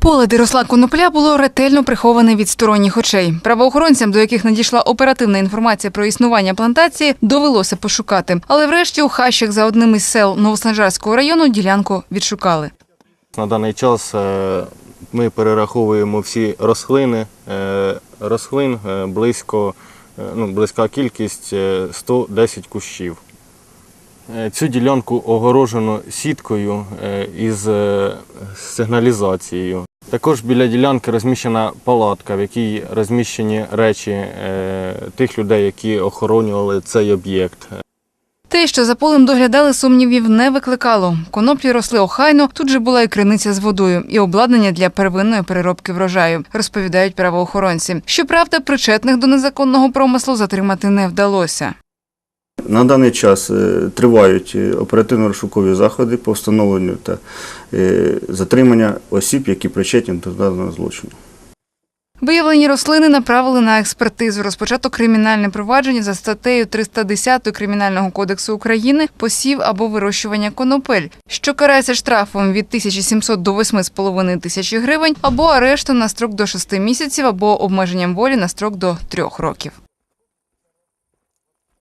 Поле, де росла конопля, було ретельно приховане від сторонніх очей. Правоохоронцям, до яких надійшла оперативна інформація про існування плантації, довелося пошукати. Але врешті у хащах за одним із сел Новоснажарського району ділянку відшукали. На даний час е, ми перераховуємо всі рослини. Е, Рослин е, близько, ну, близька кількість е, 110 кущів. Е, Цю ділянку огорожено сіткою е, із е, сигналізацією. Також біля ділянки розміщена палатка, в якій розміщені речі тих людей, які охоронювали цей об'єкт. Те, що за полем доглядали, сумнівів не викликало. Коноплі росли охайно, тут же була і криниця з водою, і обладнання для первинної переробки врожаю, розповідають правоохоронці. Щоправда, причетних до незаконного промислу затримати не вдалося. На даний час е, тривають е, оперативно-розшукові заходи по встановленню та е, затримання осіб, які причетні до даного злочину. Виявлені рослини направили на експертизу. Розпочато кримінальне провадження за статтею 310 Кримінального кодексу України посів або вирощування конопель, що карається штрафом від 1700 до 8,5 тисячі гривень або арештом на строк до 6 місяців або обмеженням волі на строк до 3 років.